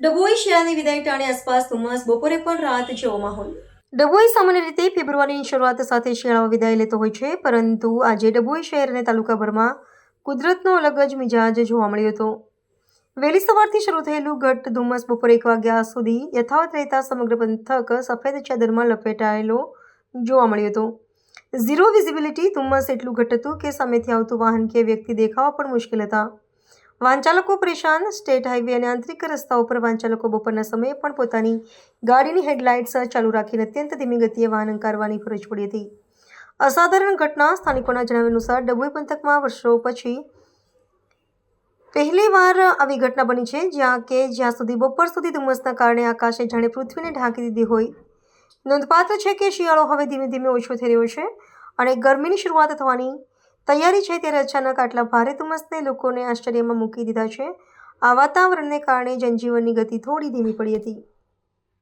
ડભોઈ શિયાળાની વિદાય ટાણે આસપાસ ધુમ્મસ બપોરે પણ રાત જેવો માહોલ ડભોઈ સામાન્ય રીતે ફેબ્રુઆરીની શરૂઆત સાથે શિયાળામાં વિદાય લેતો હોય છે, પરંતુ આજે ડભોઈ શહેર અને તાલુકાભરમાં કુદરતનો અલગ જ મિજાજ જોવા મળ્યો હતો. વહેલી સવારથી શરૂ થયેલું ઘટ ધુમ્મસ બપોરે એક વાગ્યા સુધી યથાવત રહેતા સમગ્ર પંથક સફેદ ચાદરમાં લપેટાયેલો જોવા મળ્યો હતો. ઝીરો વિઝિબિલિટી ધુમ્મસ એટલું ઘટ હતું કે સામેથી આવતું વાહન કે વ્યક્તિ દેખાવા પણ મુશ્કેલ હતા. વાહન ચાલકો પરેશાન, સ્ટેટ હાઈવે અને આંતરિક રસ્તાઓ પર વાંચાલકો બપોરના સમયે પણ પોતાની ગાડીની હેડલાઇટ્સ ચાલુ રાખીને અત્યંત ધીમી ગતિએ વાહન અંકારવાની ફરજ પડી હતી. અસાધારણ ઘટના, સ્થાનિકોના જણાવ્યા અનુસાર ડભોઈ પંથકમાં વર્ષો પછી પહેલીવાર આવી ઘટના બની છે, જ્યાં કે જ્યાં સુધી બપોર સુધી ધુમ્મસના કારણે આકાશે જાણે પૃથ્વીને ઢાંકી દીધી હોય. નોંધપાત્ર છે કે શિયાળો હવે ધીમે ધીમે ઓછો થઈ રહ્યો છે અને ગરમીની શરૂઆત થવાની તૈયારી છે ત્યારે અચાનક આટલા ભારે ધુમ્મસને લોકોને આશ્ચર્યમાં મૂકી દીધા છે. આ વાતાવરણને કારણે જનજીવનની ગતિ થોડી ધીમી પડી હતી.